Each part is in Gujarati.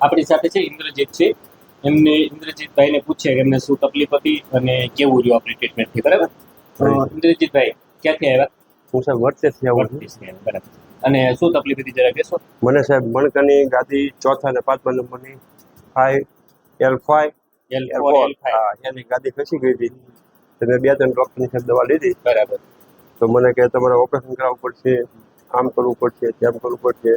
આપણી સાથે છે ઇન્દ્રજીત છે. એમને ઇન્દ્રજીતભાઈને પૂછે કે એમને શું તકલીફ હતી અને કેવું રહ્યું આપણી ટ્રીટમેન્ટથી બરાબર? ઇન્દ્રજીતભાઈ ક્યાંથી આવ્યા? હું સાહેબ વર્ષેથી આવું છું. બરાબર. અને શું તકલીફ હતી જરા કહેશો? મને સાહેબ મણકાની ગાદી ચોથા અને પાંચમા નંબરની five L five L four એની ગાદી ખસી ગઈ હતી. તો મેં બે ત્રણ ડૉક્ટરની સાહેબ દવા લીધી. બરાબર. તો મને કે તમારે ઓપરેશન કરાવવું પડશે આમ કરવું પડશે તેમ કરવું પડશે.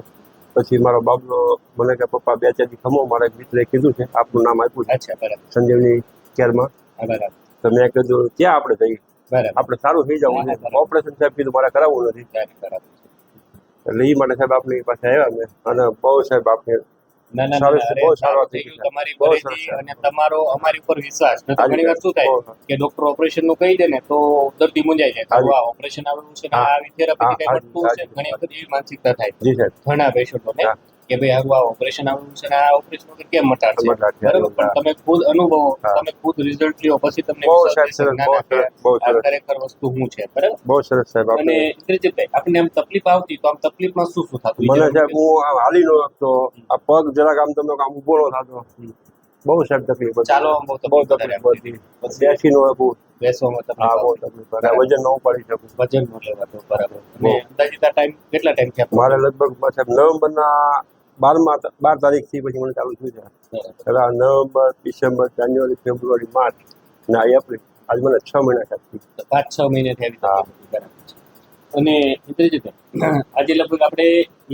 પછી મારો બાબલો મને કે પપ્પા બે ચાર ખમો મારા મિત્રે કીધું છે આપનું નામ આપ્યું છે. અચ્છા બરાબર. સંજીવની કેરમાં. બરાબર. તો મેં કીધું ત્યાં આપણે જઈએ? બરાબર. આપણે સારું થઈ જવું. ઓપરેશન સાહેબ કીધું મારે કરાવવું નથી. એટલે એ માટે સાહેબ આપની પાસે આવ્યા મેં. અને બહુ સાહેબ આપને ના ના બહુ સારું સારું થઈ ગયું તમારી બહુ અને તમારો અમારી ઉપર વિશ્વાસ. તો ઘણી વાર શું થાય કે ડોક્ટર ઓપરેશનનું કહી દે ને તો દર્દી મૂંઝાઈ જાય. આ ઓપરેશન આવેલું છે આ આવી થેરાપી કઈ મળતું છે ઘણી વખત એવી માનસિકતા થાય. ઘણા પેશન્ટોને. કે ભાઈ આવું આ ઓપરેશન આવેલું છે આ ઓપરેશન વગર કેમ મટાડશે. બરાબર? પણ તમે ખુદ અનુભવો તમે ખુદ રિઝલ્ટ લ્યો પછી તમને બહુ સરસ ખરેખર વસ્તુ હું છે બરાબર? બહુ સરસ સાહેબ અને ઇન્દ્રજીતભાઈ આપણને આમ તકલીફ આવતી તો આમ તકલીફમાં શું શું થતું મને સાહેબ હું આમ હાલી નો શકતો આ પગ જરાક આમ તમે આમ ઊભો નો થતો. બહુ સાહેબ તકલીફ ચાલો બહુ તકલીફ હતી બેસી નો બહુ. બેસવામાં હા બહુ તકલીફ. વજન ન ઉપાડી શકું. વજન નો લેવાતો બરાબર. અને અંદાજિત ટાઈમ કેટલા ટાઈમ થયા? મારે લગભગ સાહેબ નવેમ્બરના બારમા બાર તારીખથી પછી મને ચાલુ થયું છે. બરાબર. November December January February March અને આ એપ્રિલ. આજ મને છ મહિના થયા પાંચ છ મહિના છે. અને આજે લગભગ આપણે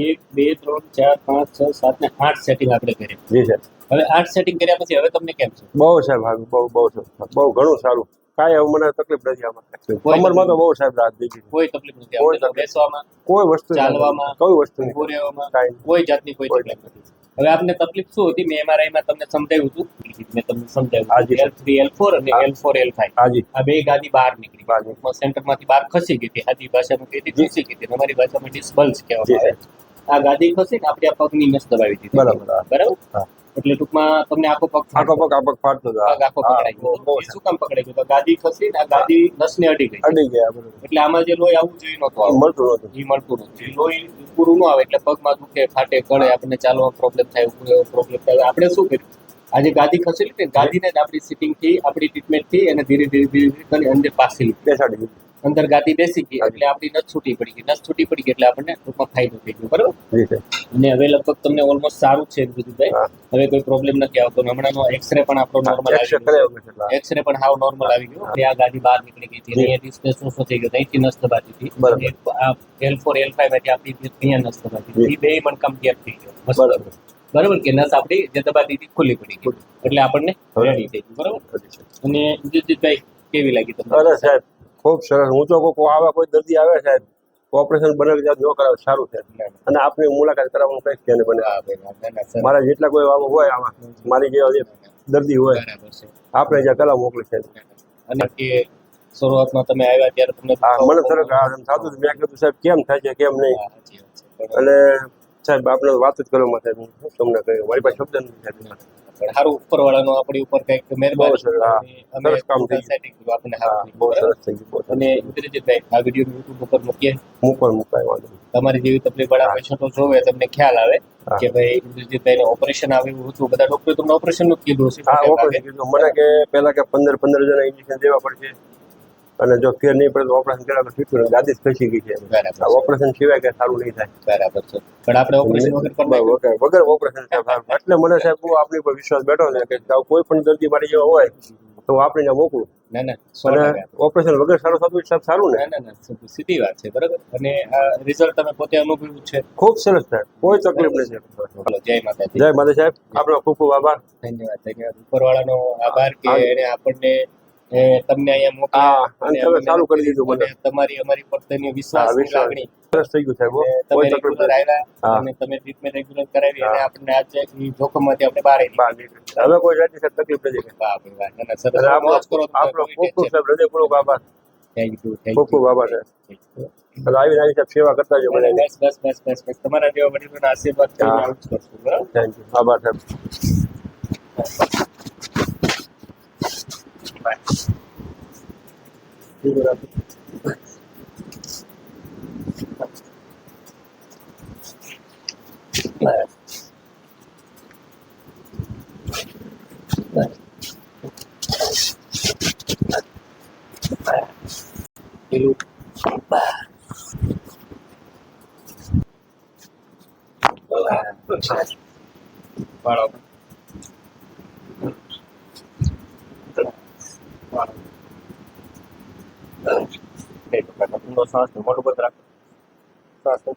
એક બે ત્રણ ચાર પાંચ છ સાત ને આઠ સેટિંગ આપણે કર્યા. જી સર હવે આઠ સેટિંગ કર્યા પછી હવે તમને કેમ છે? બહુ સાહેબ બહુ બહુ. બહુ ઘણું સારું. કાંઈ મને તકલીફ નથી આમાં. કમરમાં તો બહુ સાહેબ રાત દીધી કોઈ તકલીફ નથી કોઈ બેસવામાં કોઈ વસ્તુ ચાલવામાં, કોઈ વસ્તુ રહેવામાં કોઈ જાતની કોઈ તકલીફ નથી. હવે આપને તકલીફ શું હતી? મેં MRI માં તમને સમજાવ્યું હતું. મેં તમને સમજાવ્યું હાજી. એલ થ્રી એલ ફોર અને એલ ફોર એલ ફાઈવ હાજી. આ બે ગાદી બહાર નીકળી બાજુ સેન્ટરમાંથી બહાર ખસી ગઈ હતી. હાજી ભાષામાં કહી હતી ખસી ગઈ હતી. અમારી ભાષામાં ડિસ્બલ્સ કહેવામાં આવે આ ગાદી ખસી ને આપણે આ પગની નસ દબાવી દીધી. બરાબર, બરાબર. એટલે ટૂંકમાં તમને આખો પગ આખો પગ આખો ફાટતો પગ આખો પકડાઈ ગયો. શું કામ પકડાઈ ગયો? તો ગાદી ખસી ને ગાદી નસને અડી ગઈ. અડી ગયા એટલે આમાં જે લોહી આવવું જોઈએ નહોતું આવતું. મળતું નહોતું. એ મળતું નથી લોહી પૂરું ન આવે એટલે પગમાં દુખે ફાટે કળે આપણને ચાલવામાં પ્રોબ્લેમ થાય પ્રોબ્લેમ થાય. આપણે શું કર્યું? આજે ગાદી ખસેલી ને ગાદીને જ આપણી સિટિંગથી આપણી ટ્રીટમેન્ટથી અને ધીરે ધીરે ધીરે ધીરે કરી અંદર પાછી લીધી. બેસાડી અંદર ગાદી બેસી ગઈ એટલે આપણી નસ છૂટી પડી ગઈ. નસ છૂટી પડી ગઈ એટલે આપણને ટૂંકમાં ફાયદો થઈ ગયો બરોબર? અને હવે લગભગ તમને ઓલમોસ્ટ સારું છે બધું ભાઈ હવે કોઈ પ્રોબ્લેમ નથી આવતો. હમણાં હમણાંનો એક્સરે પણ આપણો નોર્મલ આવી ગયો. એક્સરે પણ હાવ નોર્મલ આવી ગયો. એટલે આ ગાડી બહાર નીકળી ગઈ હતી. અહીંયા ડિસ્પ્લેસ શું થઈ ગયો અહીંથી નસ દબાતી હતી. બરાબર. આ એલ ફોર એલ ફાઈવ હતી. આપણી અહીંયા નસ દબાતી હતી. બે પણ ગેપ થઈ ગયો. બરોબર. બરાબર કે નસ આપણી જે દબાતી હતી ખુલ્લી પડી ગઈ. એટલે આપણને રેડી થઈ ગયું. બરાબર? અને જીતભાઈ કેવી લાગી તમને? સાહેબ ખૂબ સરસ હું તો કોઈ આવે કોઈ દર્દી આવે સાહેબ ઓપરેશન બને ત્યાં ન કરાવે સારું છે અને આપની મુલાકાત કરાવવાનું કઈ કે બને. મારા જેટલા કોઈ આવો હોય આમાં મારી જે દર્દી હોય આપણે જ્યાં કલા મોકલી છે અને શરૂઆતમાં તમે આવ્યા ત્યારે તમને મને સરસ થતું. મેં કીધું સાહેબ કેમ થાય છે કેમ નહીં છે. અને સાહેબ આપણે વાત જ કરવા માટે હું તમને કહ્યું મારી પાસે શબ્દ નથી સાહેબ. પણ સારું ઉપરવાળાનો આપણી ઉપર કંઈક મહેરબાની અમે. કર્યું, આપણને સારું. અને ઇન્દ્રજીતભાઈ આ વીડિયો યુટ્યુબ ઉપર મૂકીએ. હું પણ મુકાય તમારી જેવી તકલીફ વાળા પેશન્ટો જોવે તમને ખ્યાલ આવે કે ભાઈ ઇન્દ્રજીતભાઈ ને ઓપરેશન આવ્યું હતું બધા ડોક્ટરે તમને ઓપરેશનનું કીધું કીધું. મને કે પહેલા કે પંદર પંદર જણા ઇન્જેક્શન દેવા પડશે. અને જો ફેર નહીં પડે તો ઓપરેશન કર્યા પછી ને ગાદી જ ખસી ગઈ છે. ઓપરેશન સિવાય કે સારું નહીં થાય. બરાબર છે. પણ આપણે ઓપરેશન વગર ઓપરેશન એટલે મને સાહેબ આપણી પર વિશ્વાસ બેઠો છે કે કોઈ પણ દર્દી મારી જેવો હોય તો આપણે ત્યાં મોકલું. ઓપરેશન વગર સારું થતું સાહેબ સારું ને. સીધી- વાત છે બરાબર? અને આ રિઝલ્ટ તમે પોતે અનુભવ્યું છે? ખૂબ સરસ સાહેબ. કોઈ તકલીફ નથી. જય માતાજી. જય માતા સાહેબ. આપણો ખૂબ ખૂબ આભાર. ધન્યવાદ ધન્યવાદ. ઉપરવાળાનો આભાર કે એને આપણને એ, તમને અહીંયા મોકલા ચાલુ કરી દીધું મને તમારી અમારી પ્રત્યેની હા, વિશ્વાસની વિશ્વાસ. લાગણી. સરસ થઈ ગયું સાહેબ તમે રેગ્યુલર આવ્યા અને તમે ટ્રીટમેન્ટ રેગ્યુલર કરાવી અને આપણને આજે જોખમમાંથી આપણે બહાર આવી નીકળી. હવે કોઈ જાતની સાહેબ તકલીફ નથી. બાપ ભાઈ વાહ. ના, સરસ. ખૂબ ખૂબ સાહેબ હૃદયપૂર્વક આભાર. થેન્ક યુ thank ખૂબ ખૂબ આભાર સાહેબ. આવી રહી સાહેબ સેવા કરતા જો બસ બસ બસ બસ બસ. તમારા જેવા વડીલોના આશીર્વાદ થેન્ક યુ આભાર સાહેબ. Hello. nosotros hasta el contrato. Hasta